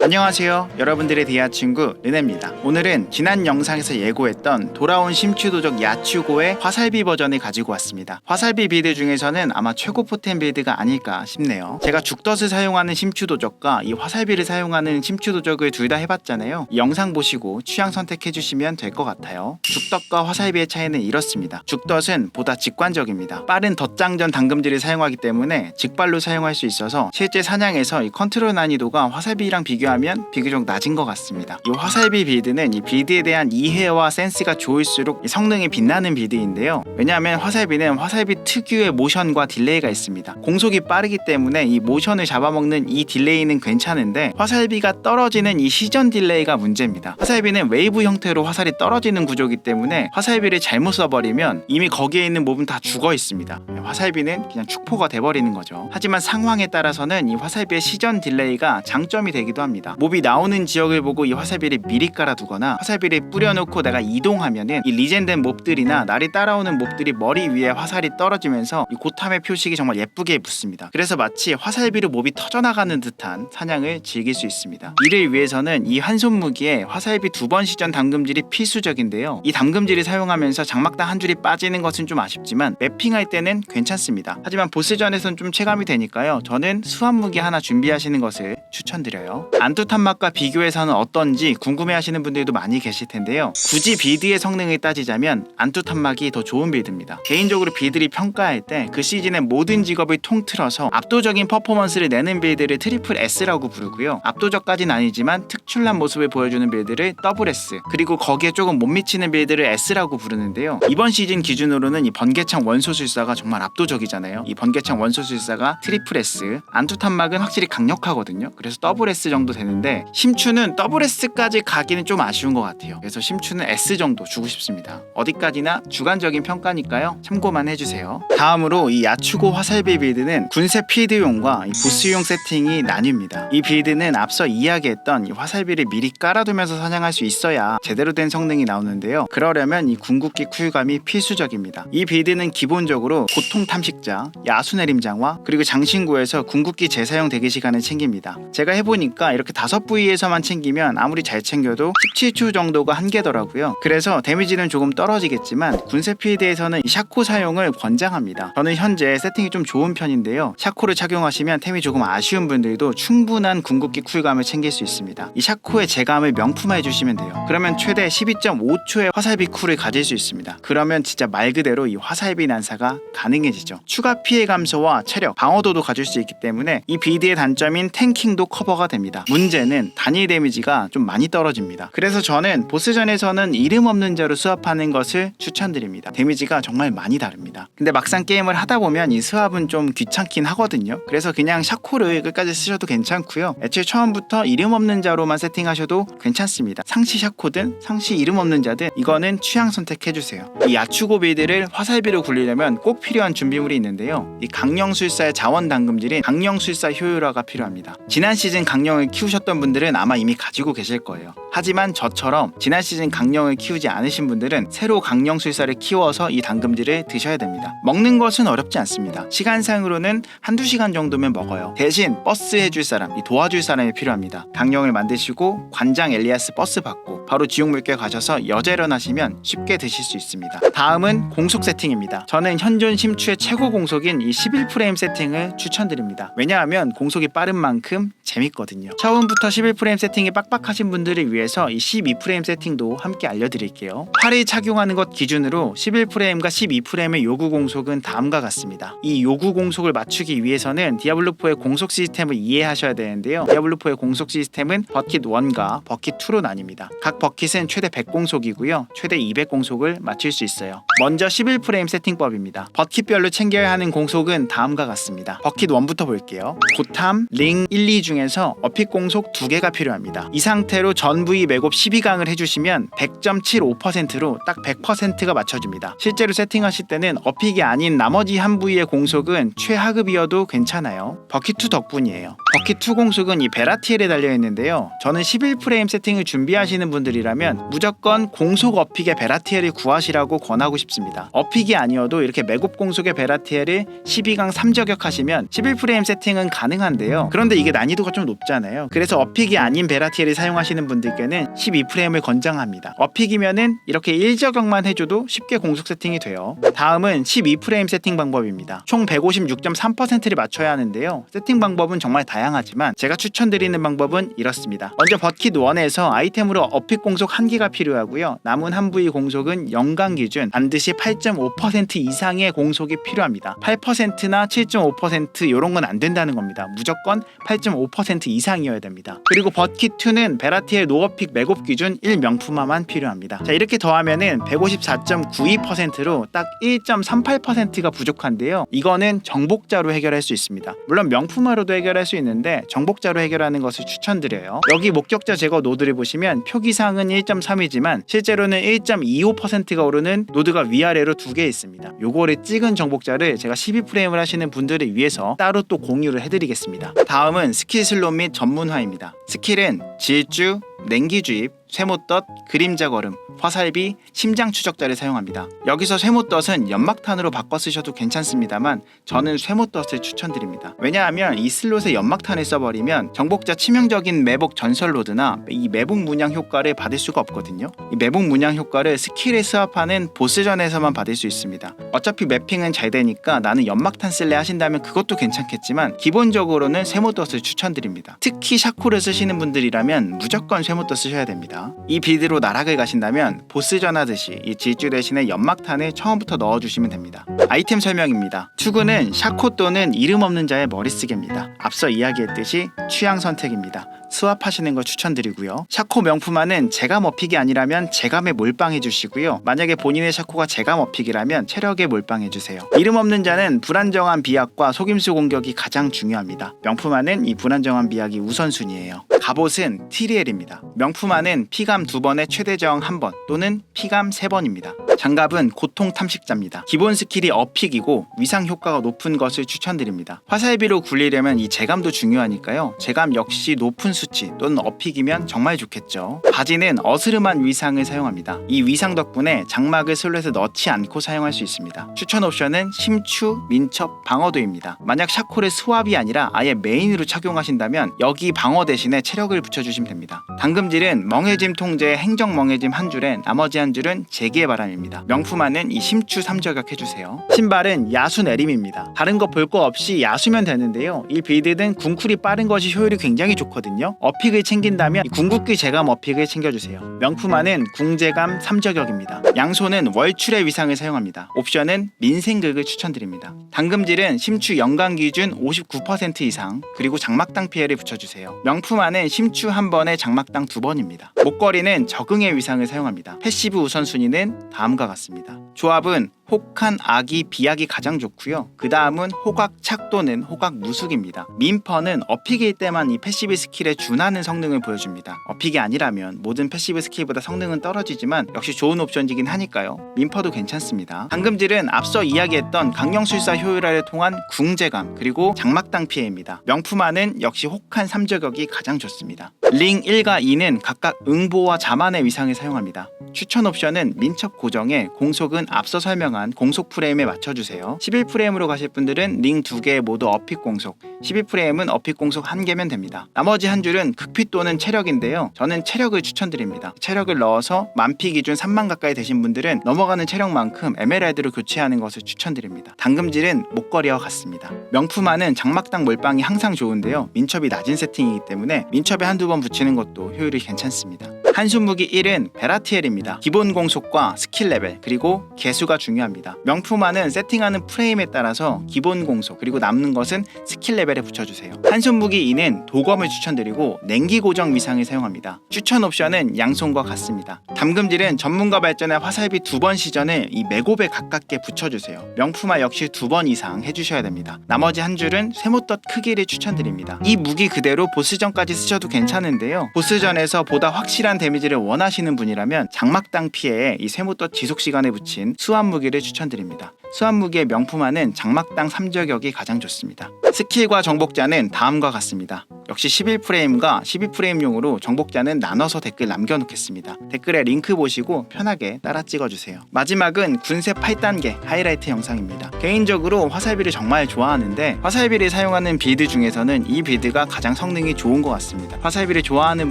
안녕하세요. 여러분들의 대야 친구 르네입니다. 오늘은 지난 영상에서 예고했던 돌아온 심추도적 야추고의 화살비 버전을 가지고 왔습니다. 화살비 빌드 중에서는 아마 최고 포텐 빌드가 아닐까 싶네요. 제가 죽덫을 사용하는 심추도적과 이 화살비를 사용하는 심추도적을 둘 다 해봤잖아요. 이 영상 보시고 취향 선택해주시면 될 것 같아요. 죽덫과 화살비의 차이는 이렇습니다. 죽덫은 보다 직관적입니다. 빠른 덧장전 당금질을 사용하기 때문에 직발로 사용할 수 있어서 실제 사냥에서 이 컨트롤 난이도가 화살비랑 비교 하면 비교적 낮은 것 같습니다. 이 화살비 빌드는 이 빌드에 대한 이해와 센스가 좋을수록 이 성능이 빛나는 빌드인데요. 왜냐하면 화살비는 화살비 특유의 모션과 딜레이가 있습니다. 공속이 빠르기 때문에 이 모션을 잡아먹는 이 딜레이는 괜찮은데 화살비가 떨어지는 이 시전 딜레이가 문제입니다. 화살비는 웨이브 형태로 화살이 떨어지는 구조이기 때문에 화살비를 잘못 써버리면 이미 거기에 있는 몹은 다 죽어 있습니다. 화살비는 그냥 축포가 돼버리는 거죠. 하지만 상황에 따라서는 이 화살비의 시전 딜레이가 장점이 되기도 합니다. 몹이 나오는 지역을 보고 이 화살비를 미리 깔아두거나 화살비를 뿌려놓고 내가 이동하면은 이 리젠된 몹들이나 날이 따라오는 몹들이 머리 위에 화살이 떨어지면서 이 고탐의 표식이 정말 예쁘게 붙습니다. 그래서 마치 화살비로 몹이 터져나가는 듯한 사냥을 즐길 수 있습니다. 이를 위해서는 이 한 손 무기에 화살비 두 번 시전 담금질이 필수적인데요. 이 담금질을 사용하면서 장막당 한 줄이 빠지는 것은 좀 아쉽지만 맵핑할 때는 괜찮습니다. 하지만 보스전에선 좀 체감이 되니까요. 저는 수압 무기 하나 준비하시는 것을 추천드려요. 안뚜탄 맛과 비교해서는 어떤지 궁금해하시는 분들도 많이 계실 텐데요. 굳이 빌드의 성능을 따지자면 안뚜탄 막이 더 좋은 빌드입니다. 개인적으로 빌드를 평가할 때 그 시즌의 모든 직업을 통틀어서 압도적인 퍼포먼스를 내는 빌드를 트리플 S라고 부르고요. 압도적까진 아니지만 특출난 모습을 보여주는 빌드를 더블 S 그리고 거기에 조금 못 미치는 빌드를 S라고 부르는데요. 이번 시즌 기준으로는 이 번개창 원소술사가 정말 압도적이잖아요. 이 번개창 원소술사가 트리플 S 안투탄 막은 확실히 강력하거든요. 그래서 더블 S 정도 되는데 심추는 더블 S까지 가기는 좀 아쉬운 것 같아요. 그래서 심추는 S 정도 주고 싶습니다. 어디까지나 주관적인 평가니까요. 참고만 해주세요. 다음으로 이 야추고 화살비 빌드는 군세 필드용과 이 보스용 세팅이 나뉩니다. 이 빌드는 앞서 이야기했던 이 화살비를 미리 깔아두면서 사냥할 수 있어야 제대로 된 성능이 나오는데요. 그러려면 이 궁극기 쿨감이 필수적입니다. 이 빌드는 기본적으로 고통 탐식자, 야수 내림장화 그리고 장신구에서 궁극기 재사용 대기 시간을 챙깁니다. 제가 해보니까 이렇게 다섯 부위에서만 챙기면 아무리 잘 챙겨도 17초 정도가 한계더라고요. 그래서 데미지는 조금 떨어지겠지만 군세 필드에서는 이 샤코 사용을 권장합니다. 저는 현재 세팅이 좀 좋은 편인데요. 샤코를 착용하시면 템이 조금 아쉬운 분들도 충분한 궁극기 쿨감을 챙길 수 있습니다. 이 샤코의 재감을 명품화해 주시면 돼요. 그러면 최대 12.5초의 화살비 쿨을 가질 수 있습니다. 그러면 진짜 말 그대로 이 화살비 난사가 가능해지죠. 추가 피해 감소와 체력, 방어도도 가질 수 있기 때문에 이 비드의 단점인 탱킹도 커버가 됩니다. 문제는 단일 데미지가 좀 많이 떨어집니다. 그래서 저는 보스전에서는 이름 없는 자로 수합하는 것을 추천드립니다. 데미지가 정말 많이 다릅니다. 근데 막상 게임을 하다 보면 이 수합은 좀 귀찮긴 하거든요. 그래서 그냥 샤코를 끝까지 쓰셔도 괜찮고요. 애초에 처음부터 이름 없는 자로만 세팅하셔도 괜찮습니다. 상시 샤코든 상시 이름 없는 자든 이거는 취향 선택해주세요. 이 야추고 빌드를 화살비로 굴리려면 꼭 필요한 준비물이 있는데요. 이 강령술사의 자원 당금질인 강령술사 효율화가 필요합니다. 지난 시즌 강령을 키우 셨던 분들은 아마 이미 가지고 계실 거예요. 하지만 저처럼 지난 시즌 강령을 키우지 않으신 분들은 새로 강령 술사를 키워서 이 당금질을 드셔야 됩니다. 먹는 것은 어렵지 않습니다. 시간상으로는 한두 시간 정도면 먹어요. 대신 버스 해줄 사람, 이 도와줄 사람이 필요합니다. 강령을 만드시고 관장 엘리아스 버스 받고 바로 지옥물개 가셔서 여재련 하시면 쉽게 드실 수 있습니다. 다음은 공속 세팅입니다. 저는 현존 심추의 최고 공속인 이 11프레임 세팅을 추천드립니다. 왜냐하면 공속이 빠른 만큼 재밌거든요. 처음부터 11프레임 세팅이 빡빡하신 분들을 위해서 이 12프레임 세팅도 함께 알려드릴게요. 팔을 착용하는 것 기준으로 11프레임과 12프레임의 요구 공속은 다음과 같습니다. 이 요구 공속을 맞추기 위해서는 디아블로4의 공속 시스템을 이해하셔야 되는데요. 디아블로4의 공속 시스템은 버킷 1과 버킷 2로 나뉩니다. 각 버킷은 최대 100공속이고요. 최대 200공속을 맞출 수 있어요. 먼저 11프레임 세팅법입니다. 버킷별로 챙겨야 하는 공속은 다음과 같습니다. 버킷 1부터 볼게요. 고탐, 링 1, 2 중에서 어핏 공속 2개가 필요합니다. 이 상태로 전부 MV 매곱 12강을 해주시면 100.75%로 딱 100%가 맞춰줍니다. 실제로 세팅하실 때는 어픽이 아닌 나머지 한 부위의 공속은 최하급이어도 괜찮아요. 버킷2 덕분이에요. 버킷2 공속은 이 베라티엘에 달려있는데요. 저는 11프레임 세팅을 준비하시는 분들이라면 무조건 공속 어픽의 베라티엘을 구하시라고 권하고 싶습니다. 어픽이 아니어도 이렇게 매곱 공속의 베라티엘을 12강 3저격 하시면 11프레임 세팅은 가능한데요. 그런데 이게 난이도가 좀 높잖아요. 그래서 어픽이 아닌 베라티엘을 사용하시는 분들께는 12프레임을 권장합니다. 어픽이면은 이렇게 1저격만 해줘도 쉽게 공속 세팅이 돼요. 다음은 12프레임 세팅 방법입니다. 총 156.3%를 맞춰야 하는데요. 세팅 방법은 정말 다양하지만 제가 추천드리는 방법은 이렇습니다. 먼저 버킷 1에서 아이템으로 어픽 공속 1개가 필요하고요. 남은 한 부위 공속은 연간 기준 반드시 8.5% 이상의 공속이 필요합니다. 8%나 7.5% 이런 건 안 된다는 겁니다. 무조건 8.5% 이상이어야 됩니다. 그리고 버킷 2는 베라티엘 노어픽 매곱 기준 1명품화만 필요합니다. 자 이렇게 더하면은 154.92%로 딱 1.38%가 부족한데요. 이거는 정복자로 해결할 수 있습니다. 물론 명품화로도 해결할 수 있는데 정복자로 해결하는 것을 추천드려요. 여기 목격자 제거 노드를 보시면 표기상은 1.3이지만 실제로는 1.25%가 오르는 노드가 위아래로 두 개 있습니다. 요거를 찍은 정복자를 제가 12프레임을 하시는 분들을 위해서 따로 또 공유를 해드리겠습니다. 다음은 스킬 슬롯 및 전문 화입니다. 스킬은 질주, 냉기 주입, 쇠못덧, 그림자 걸음, 화살비, 심장 추적자를 사용합니다. 여기서 쇠못덧은 연막탄으로 바꿔 쓰셔도 괜찮습니다만 저는 쇠못덧을 추천드립니다. 왜냐하면 이 슬롯에 연막탄을 써버리면 정복자 치명적인 매복 전설 로드나 이 매복 문양 효과를 받을 수가 없거든요. 이 매복 문양 효과를 스킬에 스왑하는 보스전에서만 받을 수 있습니다. 어차피 매핑은 잘 되니까 나는 연막탄 쓸래 하신다면 그것도 괜찮겠지만 기본적으로는 쇠못덧을 추천드립니다. 특히 샤코를 쓰시는 분들이라면 무조건 쇠못덧 쓰셔야 됩니다. 이 빌드로 나락을 가신다면 보스전 하듯이 이 질주 대신에 연막탄을 처음부터 넣어주시면 됩니다. 아이템 설명입니다. 투구는 샤코 또는 이름 없는 자의 머리쓰기입니다. 앞서 이야기했듯이 취향 선택입니다. 스왑하시는 걸 추천드리고요. 샤코 명품화는 제감 어픽이 아니라면 제감에 몰빵해 주시고요. 만약에 본인의 샤코가 제감 어픽이라면 체력에 몰빵해 주세요. 이름 없는 자는 불안정한 비약과 속임수 공격이 가장 중요합니다. 명품화는 이 불안정한 비약이 우선순위예요. 갑옷은 티리엘입니다. 명품화는 피감 두 번에 최대 저항 한번 또는 피감 세 번입니다. 장갑은 고통 탐식자입니다. 기본 스킬이 어픽이고 위상 효과가 높은 것을 추천드립니다. 화살비로 굴리려면 이 제감도 중요하니까요. 제감 역시 높은 수치 또는 어픽이면 정말 좋겠죠. 바지는 어스름한 위상을 사용합니다. 이 위상 덕분에 장막을 슬롯에 넣지 않고 사용할 수 있습니다. 추천 옵션은 심추, 민첩, 방어도입니다. 만약 샤콜의 스왑이 아니라 아예 메인으로 착용하신다면 여기 방어 대신에 체력을 붙여주시면 됩니다. 당금질은 멍해짐 통제 행정 멍해짐 한 줄에 나머지 한 줄은 제기의 바람입니다. 명품화는 이 심추 3저격 해주세요. 신발은 야수 내림입니다. 다른 거 볼 거 없이 야수면 되는데요. 이 빌드는 궁쿨이 빠른 것이 효율이 굉장히 좋거든요. 어픽을 챙긴다면 이 궁극기 제감 어픽을 챙겨주세요. 명품화는 궁제감 3저격입니다. 양손은 월출의 위상을 사용합니다. 옵션은 민생극을 추천드립니다. 당금질은 심추 연간 기준 59% 이상 그리고 장막당 피해를 붙여주세요. 명품화는 심추 한 번에 장막당 두 번입니다. 목걸이는 적응의 위상을 사용합니다. 패시브 우선순위는 다음과 같습니다. 조합은 혹한 악이 비약이 가장 좋고요. 그 다음은 호각 착 또는 호각 무숙입니다. 민퍼는 어픽일 때만 이 패시브 스킬에 준하는 성능을 보여줍니다. 어픽이 아니라면 모든 패시브 스킬보다 성능은 떨어지지만 역시 좋은 옵션이긴 하니까요. 민퍼도 괜찮습니다. 당금질은 앞서 이야기했던 강령술사 효율화를 통한 궁제감 그리고 장막당 피해입니다. 명품화는 역시 혹한 삼저격이 가장 좋습니다. 링 1과 2는 각각 응보와 자만의 위상을 사용합니다. 추천 옵션은 민첩 고정에 공속은 앞서 설명한 공속 프레임에 맞춰주세요. 11프레임으로 가실 분들은 링 2개 모두 어픽 공속, 12프레임은 어픽 공속 1개면 됩니다. 나머지 한 줄은 극피 또는 체력인데요. 저는 체력을 추천드립니다. 체력을 넣어서 만피 기준 3만 가까이 되신 분들은 넘어가는 체력만큼 에메랄드로 교체하는 것을 추천드립니다. 당금질은 목걸이와 같습니다. 명품화는 장막당 몰빵이 항상 좋은데요. 민첩이 낮은 세팅이기 때문에 민첩에 한두 번 붙이는 것도 효율이 괜찮습니다. 한숨 무기 1은 베라티엘입니다. 기본 공속과 스킬 레벨 그리고 개수가 중요합니다. 명품화는 세팅하는 프레임에 따라서 기본 공속 그리고 남는 것은 스킬 레벨에 붙여주세요. 한숨 무기 2는 도검을 추천드리고 냉기 고정 위상을 사용합니다. 추천 옵션은 양손과 같습니다. 담금질은 전문가 발전의 화살비 두 번 시전을 이 매곱에 가깝게 붙여주세요. 명품화 역시 두 번 이상 해주셔야 됩니다. 나머지 한 줄은 쇠못덧 크기를 추천드립니다. 이 무기 그대로 보스전까지 쓰셔도 괜찮은데요. 보스전에서 보다 확실한 데미지를 원하시는 분이라면 장막당 피해에 이 쇠무덧 지속 시간에 붙인 수압 무기를 추천드립니다. 수압 무기의 명품화는 장막당 3저격이 가장 좋습니다. 스킬과 정복자는 다음과 같습니다. 역시 11프레임과 12프레임용으로 정복자는 나눠서 댓글 남겨놓겠습니다. 댓글에 링크 보시고 편하게 따라 찍어주세요. 마지막은 군세 8단계 하이라이트 영상입니다. 개인적으로 화살비를 정말 좋아하는데 화살비를 사용하는 빌드 중에서는 이 빌드가 가장 성능이 좋은 것 같습니다. 화살비를 좋아하는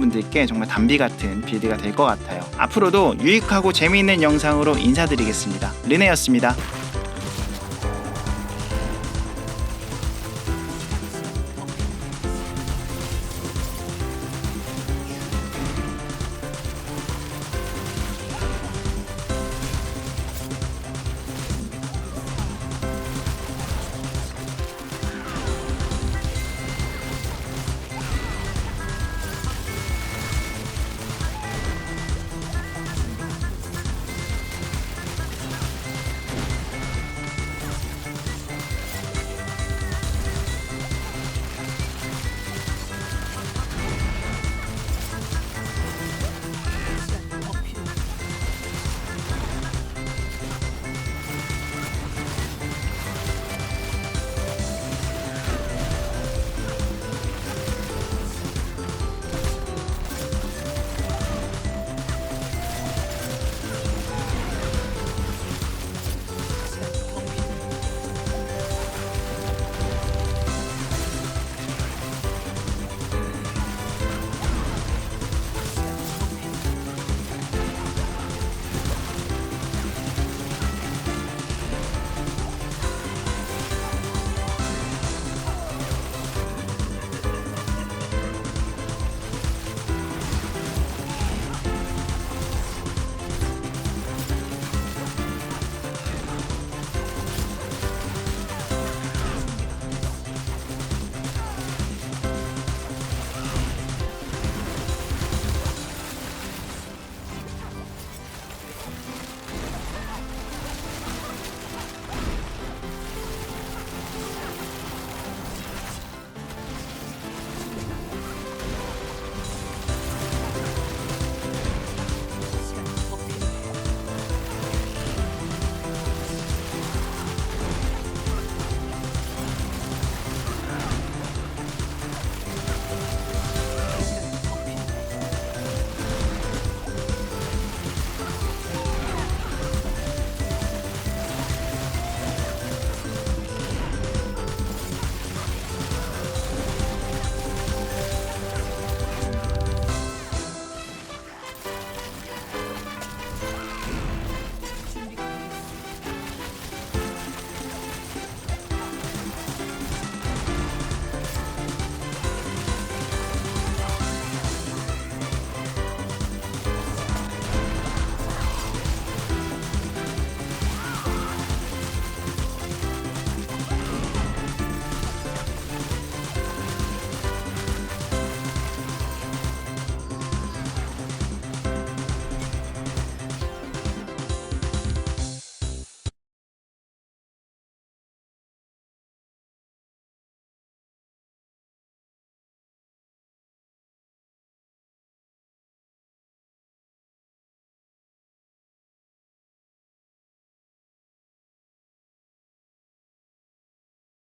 분들께 정말 담비 같은 빌드가 될 것 같아요. 앞으로도 유익하고 재미있는 영상으로 인사드리겠습니다. 르네였습니다.